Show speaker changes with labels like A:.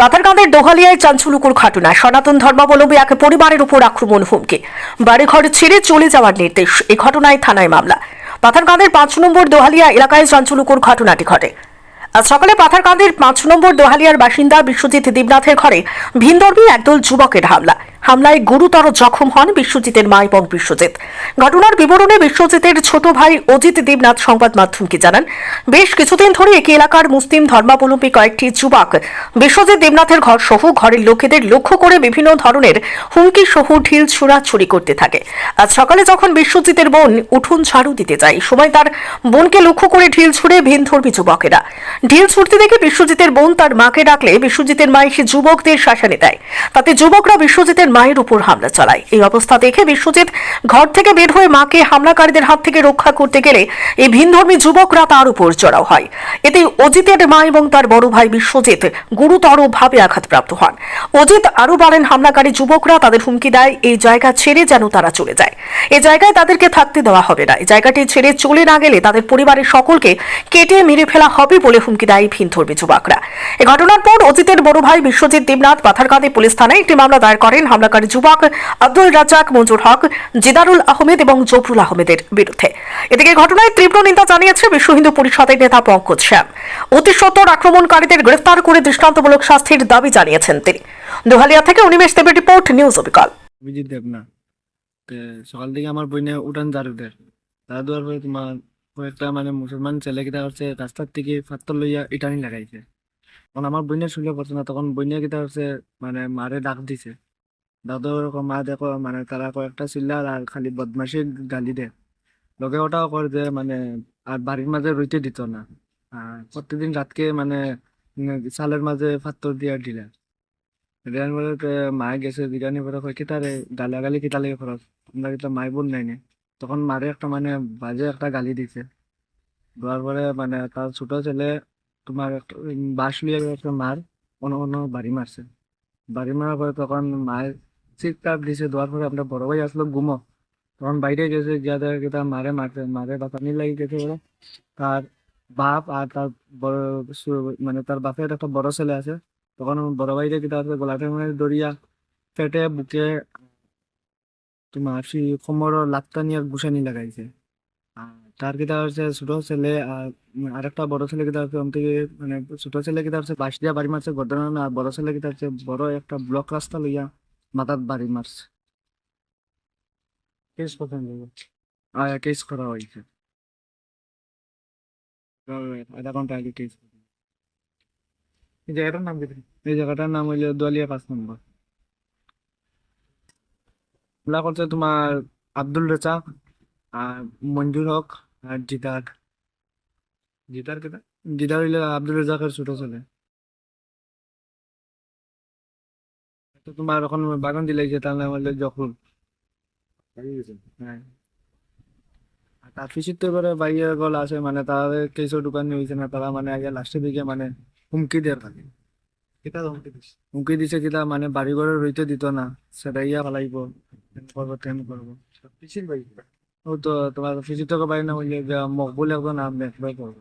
A: পাথারকান্দের দোহালিয়ায় চাঞ্চল্যকর ঘটনা। সনাতন ধর্মাবলম্বী এক পরিবারের উপর আক্রমণ হুমকি। বাড়িঘর ছেড়ে চলে যাওয়ার নির্দেশ। এ ঘটনায় থানায় মামলা। পাথারকান্দের পাঁচ নম্বর দোহালিয়া এলাকায় চাঞ্চল্যকর ঘটনাটি ঘটে। আজ সকালে পাথারকান্দের পাঁচ নম্বর দোহালিয়ার বাসিন্দা বিশ্বজিৎ দেবনাথের ঘরে ভিনদর্মী একদল যুবকের হামলা। হামলায় গুরুতর জখম হন বিশ্বজিতের মা এবং বিশ্বজিৎ। ঘটনার বিবরণে বিশ্বজিতের ছোট ভাই অজিত দেবনাথ সংবাদ মাধ্যমকে জানান, বেশ কিছুদিন ধরে একই এলাকার মুসলিম ধর্মাবলম্বী কয়েকটি যুবক বিশ্বজিৎ দেবনাথের ঘর সহ ঘরের লোকেদের লক্ষ্য করে বিভিন্ন ধরনের হুমকি সহ ঢিল ছুড়াছুড়ি করতে থাকে। আজ সকালে যখন বিশ্বজিতের বোন উঠোন ঝাড়ু দিতে যায় সময় তার বোনকে লক্ষ্য করে ঢিল ছুড়ে ভিনধর্মী যুবকেরা। ঢিল ছুটতে দেখে বিশ্বজিতের বোন তার মাকে ডাকলে বিশ্বজিতের মা এসে যুবকদের শাসানে দেয়। তাতে যুবকরা বিশ্বজিতের মায়ের উপর হামলা চালায়। এই অবস্থা দেখে বিশ্বজিৎ ঘর থেকে বের হয়ে মাকে হামলাকারীদের হাত থেকে রক্ষা করতে গেলে এই ভিনধর্মী যুবকরা তার উপর চড়াও হয়। এতে অজিতের মা এবং তার বড় ভাই বিশ্বজিৎ গুরুতরভাবে আঘাতপ্রাপ্ত হন। অজিত আরও বলেন, হামলাকারী যুবকরা তাদের হুমকি দেয়, এই জায়গা ছেড়ে যেন তারা চলে যায়। এই জায়গায় তাদেরকে থাকতে দেওয়া হবে না। এই জায়গাটি ছেড়ে চলে না গেলে তাদের পরিবারের সকলকে কেটে মেরে ফেলা হবে বলে হুমকি দেয় ভিনধর্মী যুবকরা। এ ঘটনার পর অজিতের বড় ভাই বিশ্বজিৎ দেবনাথ পাথারকাঁদে পুলিশ থানায় একটি মামলা দায়ের করেন। হামলাকারী যুবক আব্দুল রাজাক মঞ্জুর হক, জিদারুল আহমেদ এবং জফরুল আহমেদের বিরুদ্ধে। এদিকে ঘটনায় তীব্র নিন্দা জানিয়েছে বিশ্ব হিন্দু পরিষদের নেতা পঙ্কজ শ্যাম। অতি সত্তর আক্রমণকারীদের গ্রেফতার করে দৃষ্টান্তমূলক শাস্তির দাবি জানিয়েছেন তিনি। দোহালিয়া থেকে অনিমেষ দেবের রিপোর্ট, নিউজ অবিকল।
B: অভিজিৎ দেবনা সকাল থেকে আমার বইনে উঠান দেয় ঝাড়ু দেওয়ার পরে তোমার কয়েকটা মানে মুসলমান ছেলে কিতা করছে, রাস্তার থেকে পাত্তর লইয়া ইটানি লাগাইছে। তখন আমার বইনে শুলে পড়ছে না তখন বইনে কিতা হচ্ছে মানে মারে ডাক দিছে। দেওয়ার পর মা দেখো মানে তারা কয়েকটা চিল্লার আর খালি বদমাসি গালি দেয়। লগে ওটাও করে যে মানে আর বাড়ির মাঝে রইতে দিত না। আর প্রত্যেকদিন রাতকে মানে চালের মাঝে পাত্তর দিয়া দিলে। বিরিয়ানি বলে মায়ে গেছে, বিরিয়ানি বলে কয় কিতারে, গালাগালি কিতা লাগে খরচ আমরা কিতা মাই বোন নাই তখন মারে একটা মানে বাজে একটা গালি দিছে। দেওয়ার পরে মানে তার ছোট ছেলে তোমার বাঁশ লিয়ে একটা মার অন্য অন্য বাড়ি মারছে। বাড়ি মারার পরে তখন মায়ের দিছে দেওয়ার পরে বড় ভাই আসলো, ঘুমো। তখন বাইরে গেছে, গিয়া দেখে কিতা মারে মারছে মারে লাগি গেছে বলে। তার বাপ আর তার বড় মানে তার বাপের একটা বড় ছেলে আছে। তখন বড় দরিয়া পেটে, বুকে তোমার সেই কোমর লাত্তা নিয়ে গুছানি লাগাইছে। তার কিতা হচ্ছে ছোট ছেলে, আর আরেকটা বড় ছেলে কিতা হচ্ছে থেকে মানে ছোট ছেলে কিতা হচ্ছে বাঁশ দিয়া বাড়ি মারছে গর্দন আর বড় ছেলে কিতা হচ্ছে বড় একটা ব্লক রাস্তা লইয়া মাথার বাড়ি মারছে। কেস পছন্দ আর কেস করা হয়েছে। আধা ঘণ্টা আগে কেস এই জায়গাটার নাম কি? এই জায়গাটার নাম হইল দোয়ালিয়া পাঁচ নম্বর। হামলা করছে তোমার আব্দুল রেজাক আর মঞ্জুর হক আর জিদার। জিদার কেটা জিদার হইলে আব্দুল রেজাকের ছোট ছেলে। তো তোমার এখন বাগান দিলাইছে তার নাম হইল জখরুল হ্যাঁ। তার পিছিয়ে তো এবারে বাইরে গল আছে মানে তাদের কেসও দোকান হয়েছে না তারা মানে আগে লাস্টের দিকে মানে হুমকি দেওয়ার থাকে।
C: কিতা হুমকি দিছে?
B: হুমকি দিছে কিতা মানে বাড়ি ঘরে রইতে দিত না সেটা ইয়া ফেলাইব করব তেন করব।
C: পিছিল ভাই
B: ও তো তোমার ফিজিত বাড়ি না হইলে মকবুল একজন নাম দেখবে করব।